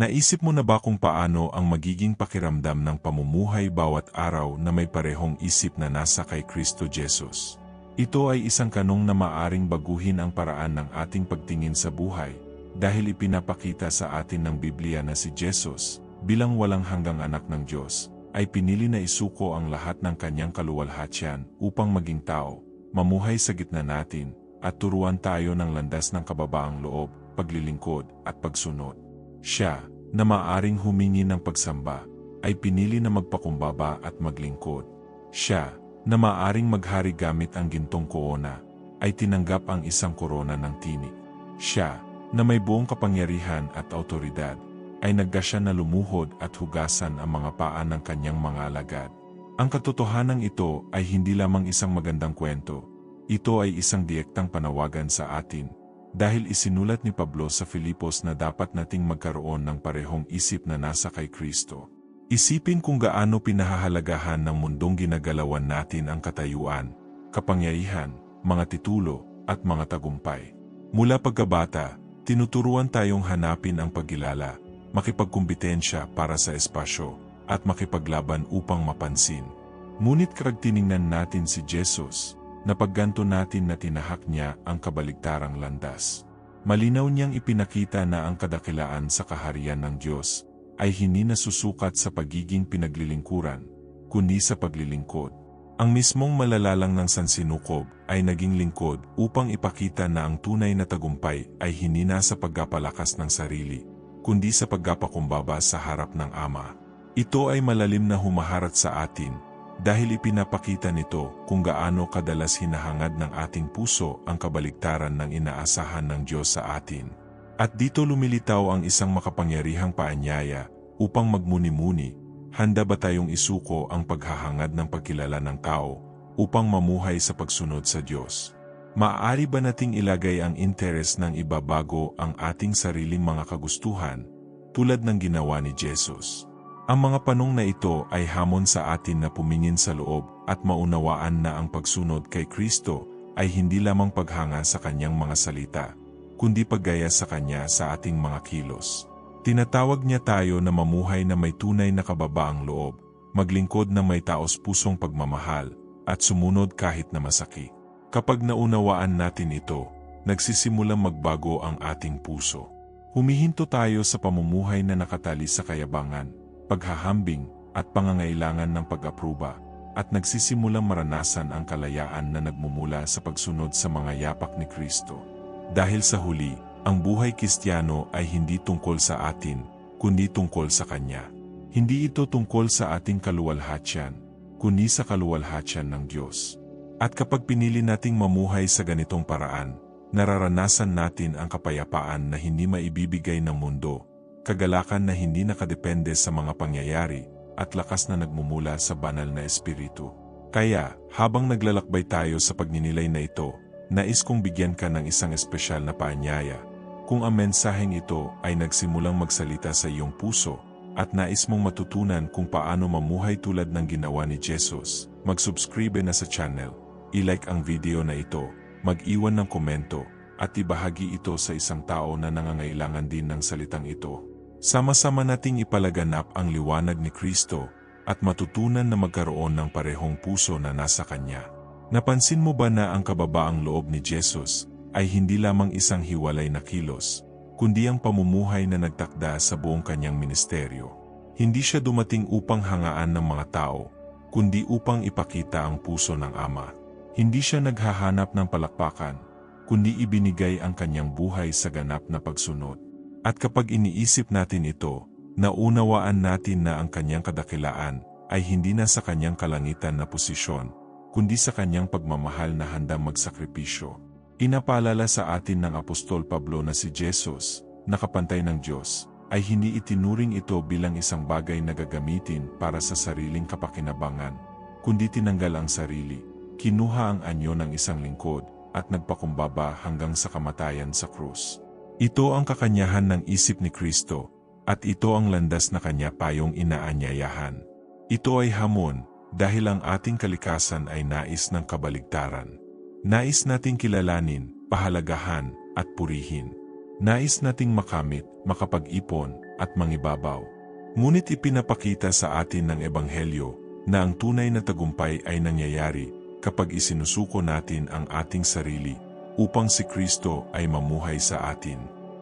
Naisip mo na ba kung paano ang magiging pakiramdam ng pamumuhay bawat araw na may parehong isip na nasa kay Kristo Jesus? Ito ay isang kanong na maaring baguhin ang paraan ng ating pagtingin sa buhay dahil ipinapakita sa atin ng Biblia na si Jesus, bilang walang hanggang anak ng Diyos, ay pinili na isuko ang lahat ng kanyang kaluwalhatian upang maging tao, mamuhay sa gitna natin, at turuan tayo ng landas ng kababaang loob, paglilingkod, at pagsunod. Siya, na maaring humingi ng pagsamba, ay pinili na magpakumbaba at maglingkod. Siya, na maaring maghari gamit ang gintong koona, ay tinanggap ang isang korona ng tinik. Siya, na may buong kapangyarihan at autoridad, ay naggasya na lumuhod at hugasan ang mga paa ng kanyang mga alagad. Ang katotohanan ito ay hindi lamang isang magandang kwento, ito ay isang direktang panawagan sa atin, dahil isinulat ni Pablo sa Filipos na dapat nating magkaroon ng parehong isip na nasa kay Kristo. Isipin kung gaano pinahahalagahan ng mundong ginagalawan natin ang katayuan, kapangyarihan, mga titulo, at mga tagumpay. Mula pagkabata, tinuturuan tayong hanapin ang pagkilala, makipagkumpetensya para sa espasyo, at makipaglaban upang mapansin. Ngunit tiningnan natin si Jesus, na pagganto natin na tinahak niya ang kabaligtarang landas. Malinaw niyang ipinakita na ang kadakilaan sa kaharian ng Diyos ay hindi nasusukat sa pagiging pinaglilingkuran, kundi sa paglilingkod. Ang mismong malalalang ng sansinukob ay naging lingkod upang ipakita na ang tunay na tagumpay ay hindi na sa pagkapalakas ng sarili, kundi sa pagkapakumbaba sa harap ng Ama. Ito ay malalim na humaharat sa atin, dahil ipinapakita nito kung gaano kadalas hinahangad ng ating puso ang kabaligtaran ng inaasahan ng Diyos sa atin. At dito lumilitaw ang isang makapangyarihang paanyaya upang magmuni-muni, handa ba tayong isuko ang paghahangad ng pagkilala ng tao upang mamuhay sa pagsunod sa Diyos? Maaari ba nating ilagay ang interes ng iba bago ang ating sariling mga kagustuhan tulad ng ginawa ni Jesus? Ang mga panong na ito ay hamon sa atin na pumingin sa loob at maunawaan na ang pagsunod kay Kristo ay hindi lamang paghanga sa kanyang mga salita, kundi paggaya sa kanya sa ating mga kilos. Tinatawag niya tayo na mamuhay na may tunay na kababaang loob, maglingkod na may taos pusong pagmamahal, at sumunod kahit na masakit. Kapag naunawaan natin ito, nagsisimulang magbago ang ating puso. Humihinto tayo sa pamumuhay na nakatali sa kayabangan, paghahambing, at pangangailangan ng pag-apruba, at nagsisimulang maranasan ang kalayaan na nagmumula sa pagsunod sa mga yapak ni Kristo. Dahil sa huli, ang buhay Kristiyano ay hindi tungkol sa atin, kundi tungkol sa Kanya. Hindi ito tungkol sa ating kaluwalhatian, kundi sa kaluwalhatian ng Diyos. At kapag pinili nating mamuhay sa ganitong paraan, nararanasan natin ang kapayapaan na hindi maibibigay ng mundo, kagalakan na hindi nakadepende sa mga pangyayari, at lakas na nagmumula sa banal na espiritu. Kaya, habang naglalakbay tayo sa pagninilay na ito, nais kong bigyan ka ng isang espesyal na paanyaya. Kung ang mensaheng ito ay nagsimulang magsalita sa iyong puso, at nais mong matutunan kung paano mamuhay tulad ng ginawa ni Jesus, mag-subscribe na sa channel i-like ang video na ito, mag-iwan ng komento, at ibahagi ito sa isang tao na nangangailangan din ng salitang ito. Sama-sama nating ipalaganap ang liwanag ni Kristo at matutunan na magkaroon ng parehong puso na nasa Kanya. Napansin mo ba na ang kababaang loob ni Jesus ay hindi lamang isang hiwalay na kilos, kundi ang pamumuhay na nagtakda sa buong kanyang ministeryo. Hindi siya dumating upang hangaan ng mga tao, kundi upang ipakita ang puso ng Ama. Hindi siya naghahanap ng palakpakan, kundi ibinigay ang kanyang buhay sa ganap na pagsunod. At kapag iniisip natin ito, naunawaan natin na ang kanyang kadakilaan ay hindi na sa kanyang kalangitan na posisyon, kundi sa kanyang pagmamahal na handang magsakripisyo. Inapalala sa atin ng Apostol Pablo na si Jesus, nakapantay ng Diyos, ay hindi itinuring ito bilang isang bagay na gagamitin para sa sariling kapakinabangan, kundi tinanggal ang sarili, kinuha ang anyo ng isang lingkod at nagpakumbaba hanggang sa kamatayan sa krus. Ito ang kakanyahan ng isip ni Kristo at ito ang landas na kanya payong inaanyayahan. Ito ay hamon dahil ang ating kalikasan ay nais ng kabaligtaran. Nais nating kilalanin, pahalagahan, at purihin. Nais nating makamit, makapag-ipon, at mangibabaw. Ngunit ipinapakita sa atin ng Ebanghelyo na ang tunay na tagumpay ay nangyayari kapag isinusuko natin ang ating sarili upang si Kristo ay mamuhay sa atin.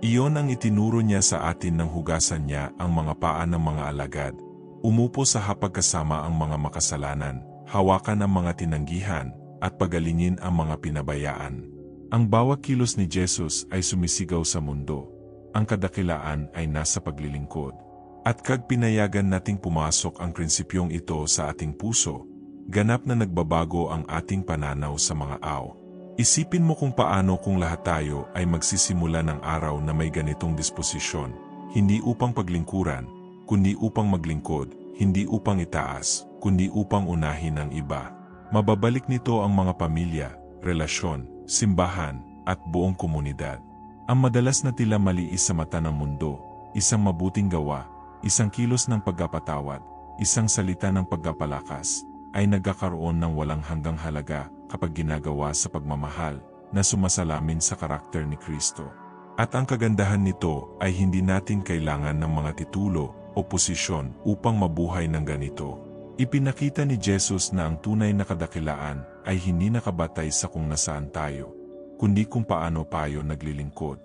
Iyon ang itinuro niya sa atin nang hugasan niya ang mga paa ng mga alagad. Umupo sa hapag kasama ang mga makasalanan, hawakan ang mga tinanggihan, at pagalingin ang mga pinabayaan. Ang bawat kilos ni Jesus ay sumisigaw sa mundo. Ang kadakilaan ay nasa paglilingkod. At kag pinayagan nating pumasok ang prinsipyong ito sa ating puso, ganap na nagbabago ang ating pananaw sa mga aw. Isipin mo kung paano kung lahat tayo ay magsisimula ng araw na may ganitong disposisyon, hindi upang paglingkuran, kundi upang maglingkod, hindi upang itaas, kundi upang unahin ang iba. Mababalik nito ang mga pamilya, relasyon, simbahan, at buong komunidad. Ang madalas na tila maliis sa mata ng mundo, isang mabuting gawa, isang kilos ng pagkapatawad, isang salita ng pagkapalakas, ay nagkakaroon ng walang hanggang halaga kapag ginagawa sa pagmamahal na sumasalamin sa karakter ni Kristo. At ang kagandahan nito ay hindi natin kailangan ng mga titulo o posisyon upang mabuhay ng ganito. Ipinakita ni Jesus na ang tunay na kadakilaan ay hindi nakabatay sa kung nasaan tayo, kundi kung paano tayo naglilingkod.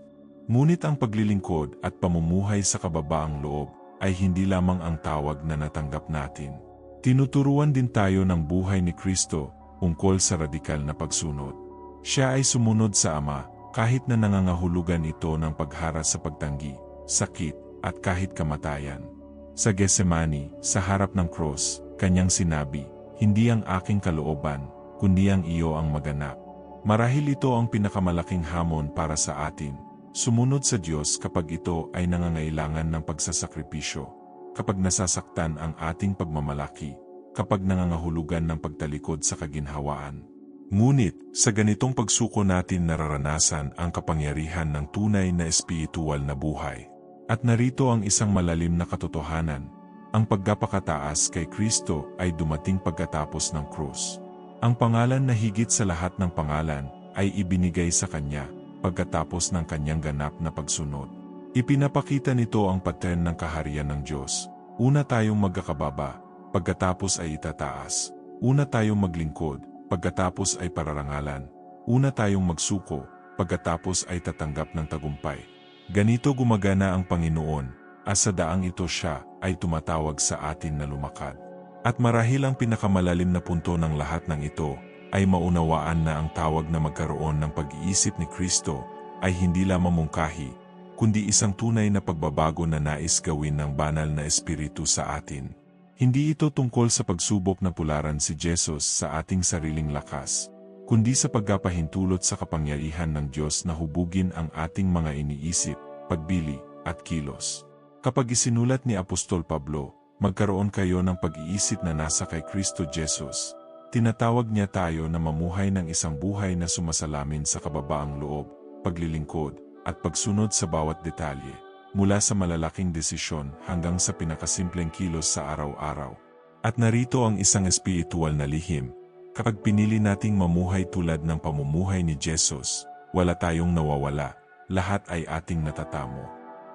Ngunit ang paglilingkod at pamumuhay sa kababaang loob ay hindi lamang ang tawag na natanggap natin. Tinuturuan din tayo ng buhay ni Kristo ungkol sa radikal na pagsunod. Siya ay sumunod sa Ama kahit na nangangahulugan ito ng paghara sa pagtanggi, sakit, at kahit kamatayan. Sa Getsemani, sa harap ng cross, kanyang sinabi, Hindi ang aking kalooban, kundi ang iyo ang maganap. Marahil ito ang pinakamalaking hamon para sa atin, sumunod sa Diyos kapag ito ay nangangailangan ng pagsasakripisyo, kapag nasasaktan ang ating pagmamalaki, kapag nangangahulugan ng pagtalikod sa kaginhawaan. Ngunit, sa ganitong pagsuko natin nararanasan ang kapangyarihan ng tunay na espiritual na buhay. At narito ang isang malalim na katotohanan, ang pagkapakataas kay Kristo ay dumating pagkatapos ng krus. Ang pangalan na higit sa lahat ng pangalan ay ibinigay sa Kanya pagkatapos ng Kanyang ganap na pagsunod. Ipinapakita nito ang pattern ng kaharian ng Diyos. Una tayong magkakababa, pagkatapos ay itataas. Una tayong maglingkod, pagkatapos ay pararangalan. Una tayong magsuko, pagkatapos ay tatanggap ng tagumpay. Ganito gumagana ang Panginoon, at sa daang ito siya ay tumatawag sa atin na lumakad. At marahil ang pinakamalalim na punto ng lahat ng ito ay maunawaan na ang tawag na magkaroon ng pag-iisip ni Kristo ay hindi lamang mungkahi, kundi isang tunay na pagbabago na nais gawin ng banal na espiritu sa atin. Hindi ito tungkol sa pagsubok na pularan si Jesus sa ating sariling lakas, kundi sa pagkapahintulot sa kapangyarihan ng Diyos na hubugin ang ating mga iniisip, pagbili, at kilos. Kapag isinulat ni Apostol Pablo, magkaroon kayo ng pag-iisip na nasa kay Kristo Jesus. Tinatawag niya tayo na mamuhay ng isang buhay na sumasalamin sa kababaang loob, paglilingkod, at pagsunod sa bawat detalye, mula sa malalaking desisyon hanggang sa pinakasimpleng kilos sa araw-araw. At narito ang isang espiritual na lihim. Kapag pinili nating mamuhay tulad ng pamumuhay ni Jesus, wala tayong nawawala, lahat ay ating natatamo.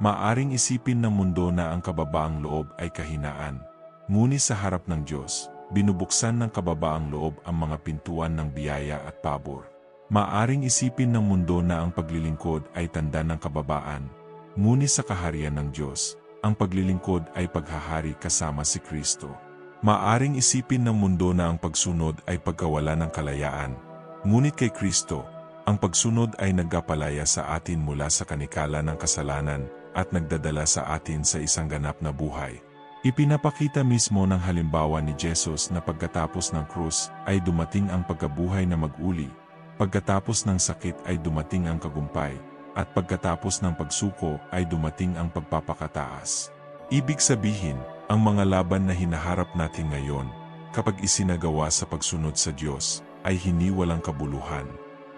Maaring isipin ng mundo na ang kababaang loob ay kahinaan. Ngunit sa harap ng Diyos, binubuksan ng kababaang loob ang mga pintuan ng biyaya at pabor. Maaring isipin ng mundo na ang paglilingkod ay tanda ng kababaan, ngunit sa kaharian ng Diyos, ang paglilingkod ay paghahari kasama si Kristo. Maaring isipin ng mundo na ang pagsunod ay pagkawala ng kalayaan, ngunit kay Kristo, ang pagsunod ay nagkapalaya sa atin mula sa kanikala ng kasalanan at nagdadala sa atin sa isang ganap na buhay. Ipinapakita mismo ng halimbawa ni Jesus na pagkatapos ng krus ay dumating ang pagkabuhay na mag-uli Pagkatapos ng sakit ay dumating ang kagumpay, at pagkatapos ng pagsuko ay dumating ang pagpapakataas. Ibig sabihin, ang mga laban na hinaharap natin ngayon, kapag isinagawa sa pagsunod sa Diyos, ay hindi walang kabuluhan.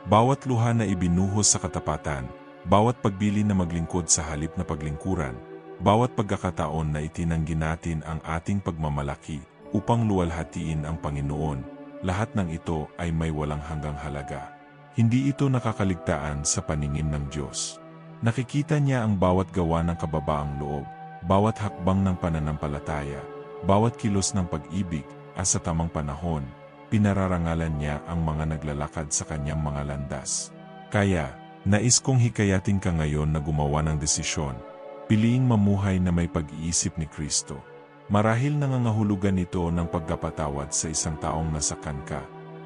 Bawat luha na ibinuhos sa katapatan, bawat pagbili na maglingkod sa halip na paglingkuran, bawat pagkakataon na itinanggi natin ang ating pagmamalaki upang luwalhatiin ang Panginoon, lahat ng ito ay may walang hanggang halaga. Hindi ito nakakaligtaan sa paningin ng Diyos. Nakikita niya ang bawat gawa ng kababaang loob, bawat hakbang ng pananampalataya, bawat kilos ng pag-ibig, at sa tamang panahon, pinararangalan niya ang mga naglalakad sa kanyang mga landas. Kaya, nais kong hikayatin ka ngayon na gumawa ng desisyon, piliing mamuhay na may pag-iisip ni Kristo. Marahil nangangahulugan ito ng pagkapatawad sa isang taong nasakan ka,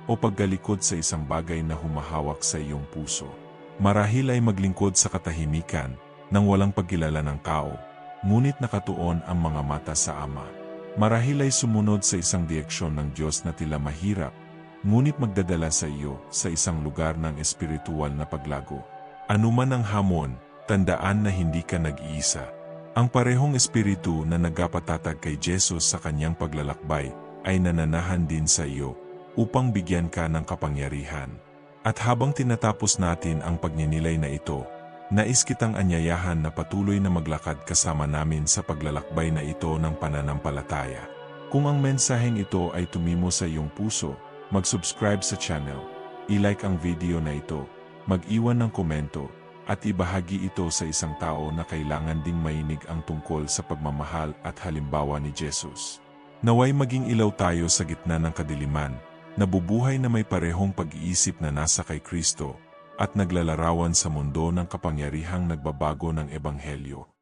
o paggalikod sa isang bagay na humahawak sa iyong puso. Marahil ay maglingkod sa katahimikan, nang walang pagkilala ng tao, ngunit nakatuon ang mga mata sa Ama. Marahil ay sumunod sa isang direksyon ng Diyos na tila mahirap, ngunit magdadala sa iyo sa isang lugar ng espiritual na paglago. Anuman ang hamon, tandaan na hindi ka nag-iisa. Ang parehong espiritu na nagkapatatag kay Jesus sa kanyang paglalakbay ay nananahan din sa iyo upang bigyan ka ng kapangyarihan. At habang tinatapos natin ang pagninilay na ito, nais kitang anyayahan na patuloy na maglakad kasama namin sa paglalakbay na ito ng pananampalataya. Kung ang mensaheng ito ay tumimo sa iyong puso, mag-subscribe sa channel, i-like ang video na ito, mag-iwan ng komento, at ibahagi ito sa isang tao na kailangan ding mainig ang tungkol sa pagmamahal at halimbawa ni Jesus. Naway maging ilaw tayo sa gitna ng kadiliman, nabubuhay na may parehong pag-iisip na nasa kay Kristo, at naglalarawan sa mundo ng kapangyarihang nagbabago ng Ebanghelyo.